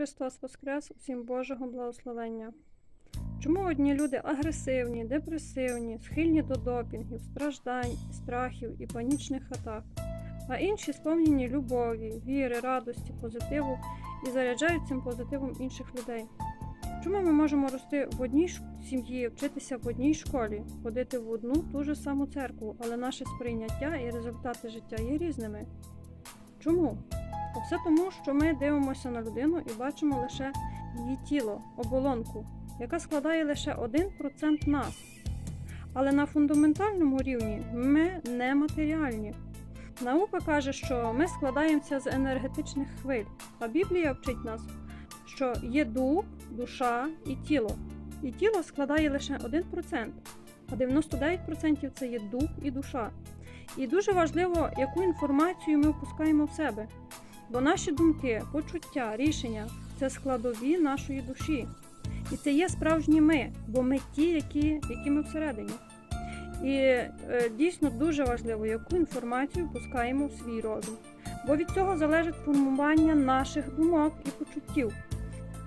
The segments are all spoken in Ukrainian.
Христос Воскрес! Усім Божого благословення! Чому одні люди агресивні, депресивні, схильні до допінгів, страждань, страхів і панічних атак, а інші сповнені любові, віри, радості, позитиву і заряджають цим позитивом інших людей? Чому ми можемо рости в одній сім'ї, вчитися в одній школі, ходити в одну ту ж саму церкву, але наше сприйняття і результати життя є різними? Чому? А все тому, що ми дивимося на людину і бачимо лише її тіло, оболонку, яка складає лише 1% нас. Але на фундаментальному рівні ми нематеріальні. Наука каже, що ми складаємося з енергетичних хвиль, а Біблія вчить нас, що є дух, душа і тіло. І тіло складає лише 1%, а 99% це є дух і душа. І дуже важливо, яку інформацію ми впускаємо в себе. Бо наші думки, почуття, рішення це складові нашої душі. І це є справжні ми, бо ми ті, які, які ми всередині. І е, дійсно дуже важливо, яку інформацію впускаємо в свій розум. Бо від цього залежить формування наших думок і почуттів.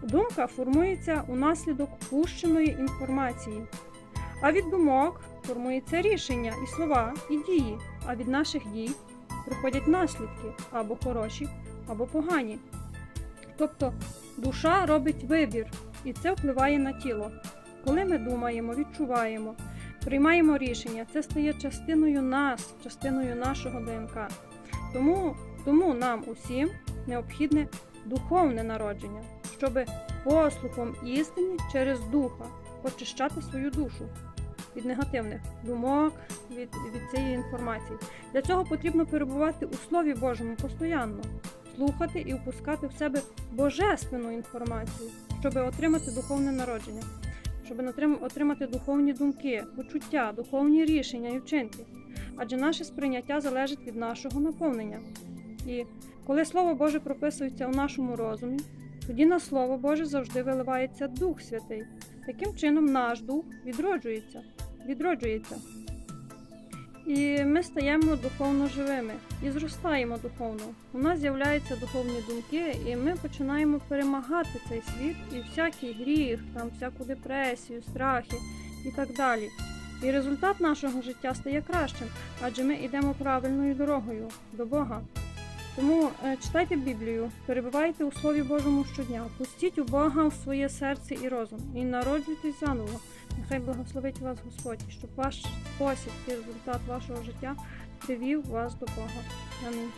Думка формується унаслідок впущеної інформації. А від думок формується рішення і слова, і дії, а від наших дій приходять наслідки або хороші, або погані. Тобто душа робить вибір, і це впливає на тіло. Коли ми думаємо, відчуваємо, приймаємо рішення, це стає частиною нас, частиною нашого ДНК. Тому, тому нам усім необхідне духовне народження, щоб послухом істини через духа очищати свою душу від негативних думок, від, від цієї інформації. Для цього потрібно перебувати у Слові Божому постійно, слухати і впускати в себе божественну інформацію, щоб отримати духовне народження, щоб отримати духовні думки, почуття, духовні рішення і вчинки. Адже наше сприйняття залежить від нашого наповнення. І коли Слово Боже прописується у нашому розумі, тоді на Слово Боже завжди виливається Дух Святий. Таким чином наш дух відроджується, відроджується. І ми стаємо духовно живими і зростаємо духовно. У нас з'являються духовні думки, і ми починаємо перемагати цей світ і всякий гріх, там всяку депресію, страхи і так далі. І результат нашого життя стає кращим, адже ми йдемо правильною дорогою до Бога. Тому е, читайте Біблію, перебувайте у Слові Божому щодня, пустіть у Бога в своє серце і розум, і народжуйтесь заново. Нехай благословить вас Господь, щоб ваш спосіб і результат вашого життя привів вас до Бога. Амінь.